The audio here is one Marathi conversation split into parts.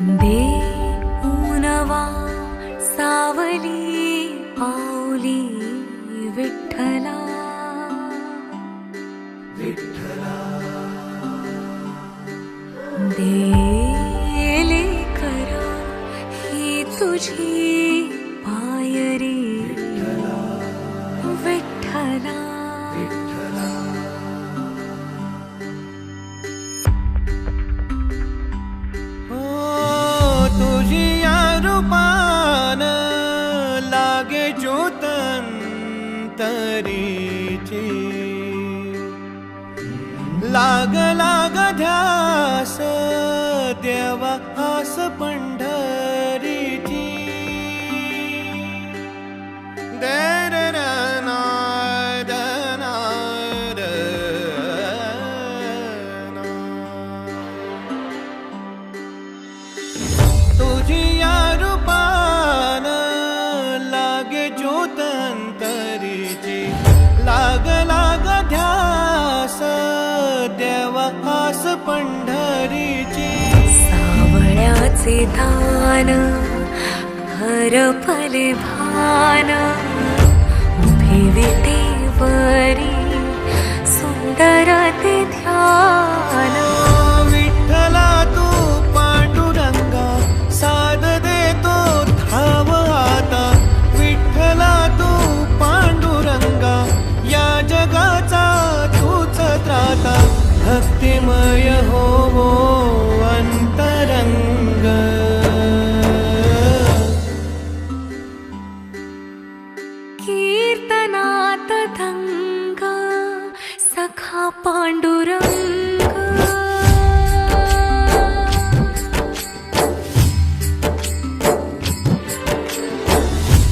दे उनवा सावली पावली विठ्ठला तरीची. लाग लाग ध्यास देवा हास पंढ देवा आस पंढरीची. सावळ्याचे दान हर फले भान उभे विटेवरी सुंदर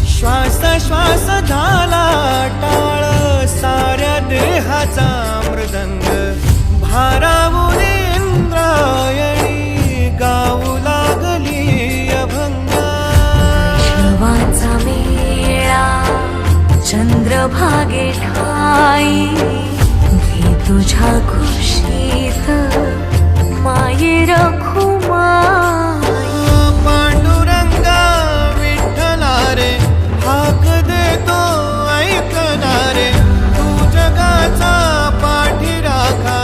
श्वास श्वास झाला टाळ साऱ्या देहाचा मृदंग. भारावुरी इंद्रायणी गाऊ लागली अभंग. वैष्णवांचा मेळा चंद्रभागे ठाई. तुझ्या खुशीत मायेर खुमाई पांडुरंगा विठ्ठला रे हाक देतो ऐकला रे तू जगाचा पाठी राखा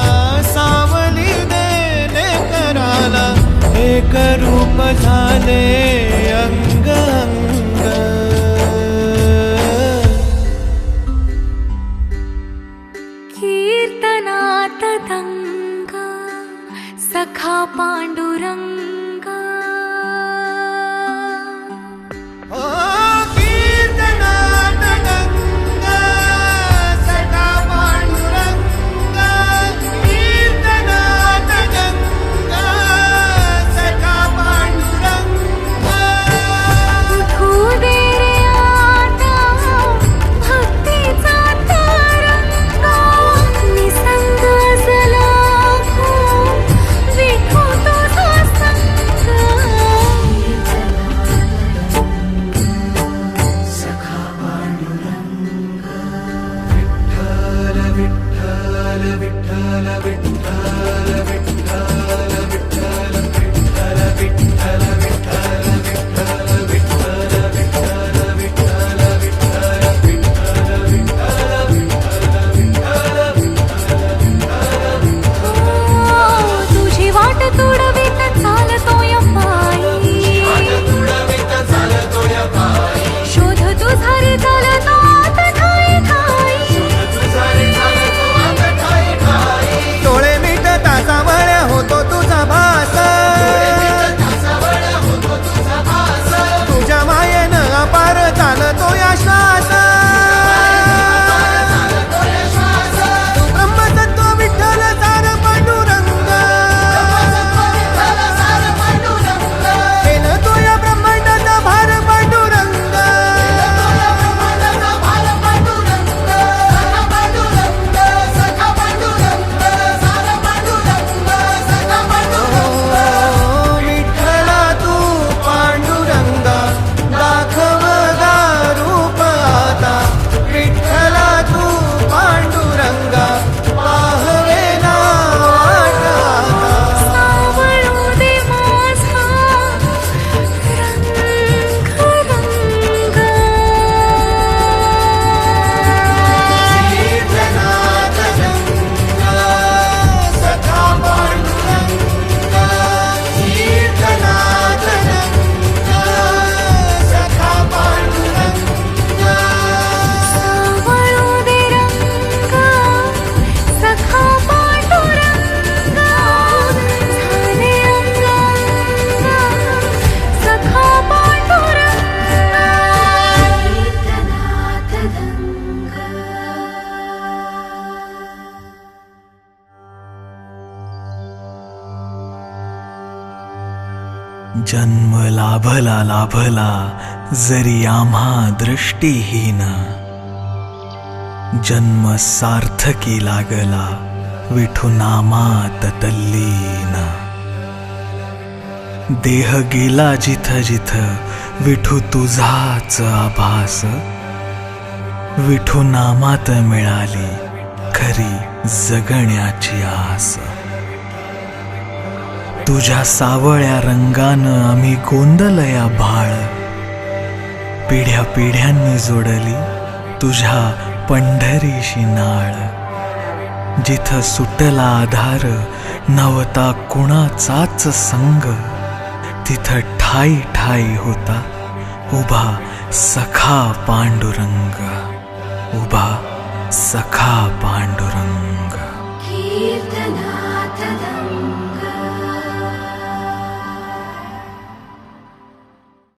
सावली दे कराला. एक रूप झाले. कीर्तनाततङ्गा सखा पाण्डुरङ्ग जन्म लाभला लाभला जरी आम्हा दृष्टीहीन. जन्म सार्थकी लागला विठुनामा नामात तल्लीन. देह गेला जिथ जिथ विठू तुझाच आभास. विठुनामात मिळाली खरी जगण्याची आस. तुझ्या सावळ्या रंगानं आम्ही गोंदलया भाळ. पिढ्या पिढ्यांनी जोडली तुझ्या पंढरीशी नाळ. जिथं सुटला आधार नवता कुणाचाच संग. तिथं ठाई ठाई होता उभा सखा पांडुरंग. उभा सखा पांडुरंग. कीर्तना